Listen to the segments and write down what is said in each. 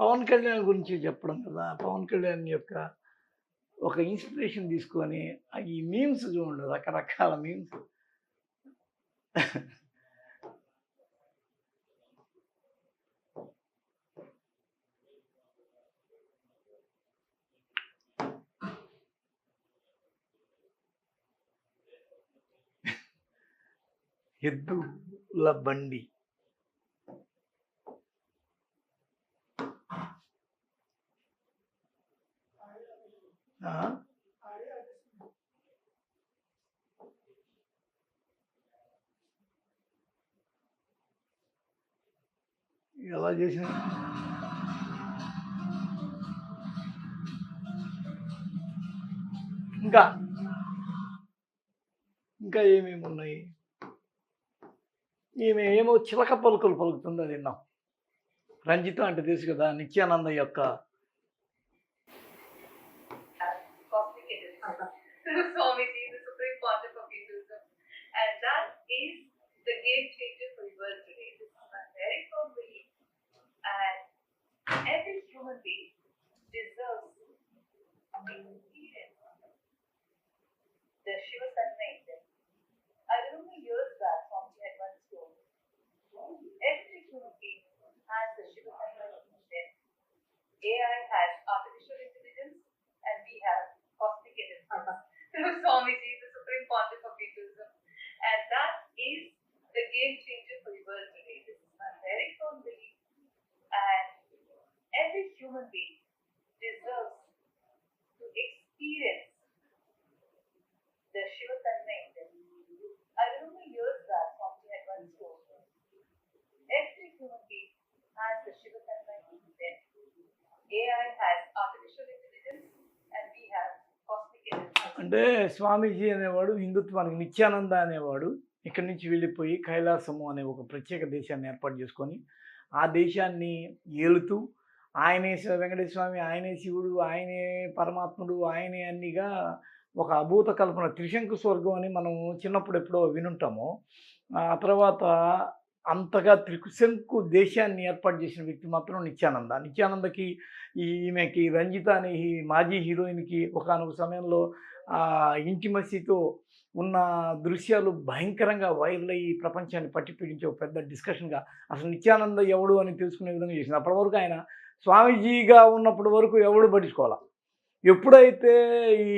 పవన్ కళ్యాణ్ గురించి చెప్పడం కదా పవన్ కళ్యాణ్ యొక్క ఒక ఇన్స్పిరేషన్ తీసుకొని ఈ మీమ్స్ చూడండి రకరకాల మీమ్స్. ఎద్దుల బండి. ఎలా చేసిన ఇంకా? ఇంకా ఏమేమి ఉన్నాయి ఈమె ఏమో చిలక పలుకులు పలుకుతుందో విన్నాం. రంజిత అంటే తెలుసు కదా నిత్యానంద యొక్క game changer for the world today. This is my very firm belief. And every human being deserves experience the Shiva Sanmation. I remember years back, Swamiji had once told every human being has the Shiva Sanmation. AI has the for the world today. This is my very firm belief. And every human being deserves to experience the Shiva Tanmaya. I remember years back, Swamiji had once told me, every human being has the Shiva Tanmay in them. AI has artificial intelligence and we have cosmic intelligence. అంటే స్వామీజీ అనేవాడు హిందుత్వానికి నిత్యానంద అనేవాడు ఇక్కడి నుంచి వెళ్ళిపోయి కైలాసము అనే ఒక ప్రత్యేక దేశాన్ని ఏర్పాటు చేసుకొని ఆ దేశాన్ని ఏలుతూ ఆయనే శివ వెంకటేశ్వర స్వామి ఆయనే శివుడు ఆయనే పరమాత్ముడు ఆయనే అన్నిగా ఒక అభూత కల్పన త్రిశంకు స్వర్గం అని మనం చిన్నప్పుడు ఎప్పుడో వినుంటాము. ఆ తర్వాత అంతగా త్రిశంకు దేశాన్ని ఏర్పాటు చేసిన వ్యక్తి మాత్రం నిత్యానంద. నిత్యానందకి ఈ ఈమెకి రంజిత అనే ఈ మాజీ హీరోయిన్కి ఒకనొక సమయంలో ఇంటిమసీతో ఉన్న దృశ్యాలు భయంకరంగా వైరల్ అయ్యి ప్రపంచాన్ని పట్టిపీడించే ఒక పెద్ద డిస్కషన్గా అసలు నిత్యానంద ఎవడు అని తెలుసుకునే విధంగా చేసింది. అప్పటి వరకు ఆయన స్వామీజీగా ఉన్నప్పటి వరకు ఎవడు పట్టించుకోవాలి? ఎప్పుడైతే ఈ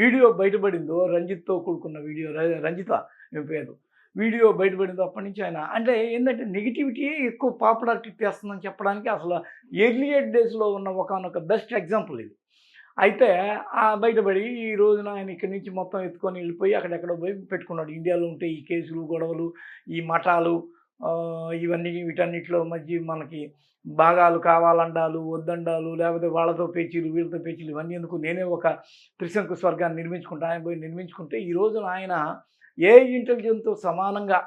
వీడియో బయటపడిందో రంజిత్తో కూడుకున్న వీడియో రంజిత మీ పేరు. వీడియో బయటపడిందో అప్పటి నుంచి ఆయన. అంటే ఏంటంటే నెగిటివిటీ ఎక్కువ పాపులారిటీ తెస్తుందని చెప్పడానికి అసలు ఎర్లియర్ డేస్లో ఉన్న ఒకనొక బెస్ట్ ఎగ్జాంపుల్ ఇది. అయితే ఆ బయటపడి ఈ రోజున ఆయన ఇక్కడి నుంచి మొత్తం ఎత్తుకొని వెళ్ళిపోయి అక్కడెక్కడో పోయి పెట్టుకున్నాడు. ఇండియాలో ఉంటే ఈ కేసులు గొడవలు ఈ మఠాలు ఇవన్నీ వీటన్నిటిలో మధ్య మనకి భాగాలు కావాలండాలు వద్దండాలు లేకపోతే వాళ్ళతో పేచీలు వీళ్ళతో పేచీలు ఇవన్నీ ఎందుకు? నేనే ఒక త్రిశంకు స్వర్గాన్ని నిర్మించుకుంటా ఆయన పోయి నిర్మించుకుంటే ఈ రోజున ఆయన ఏ ఇంటెలిజెన్స్తో సమానంగా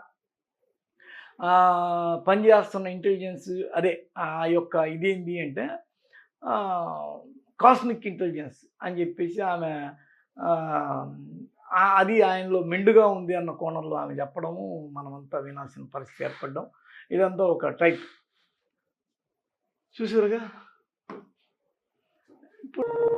పనిచేస్తున్న ఇంటెలిజెన్స్ అదే ఆ యొక్క ఇదేంటి అంటే కాస్మిక్ ఇంటెలిజెన్స్ అని చెప్పేసి ఆమె అది ఆయనలో మెండుగా ఉంది అన్న కోణంలో ఆమె చెప్పడము మనమంతా వినాల్సిన పరిస్థితి ఏర్పడడం. ఇదంతా ఒక టైప్ చూసారుగా ఇప్పుడు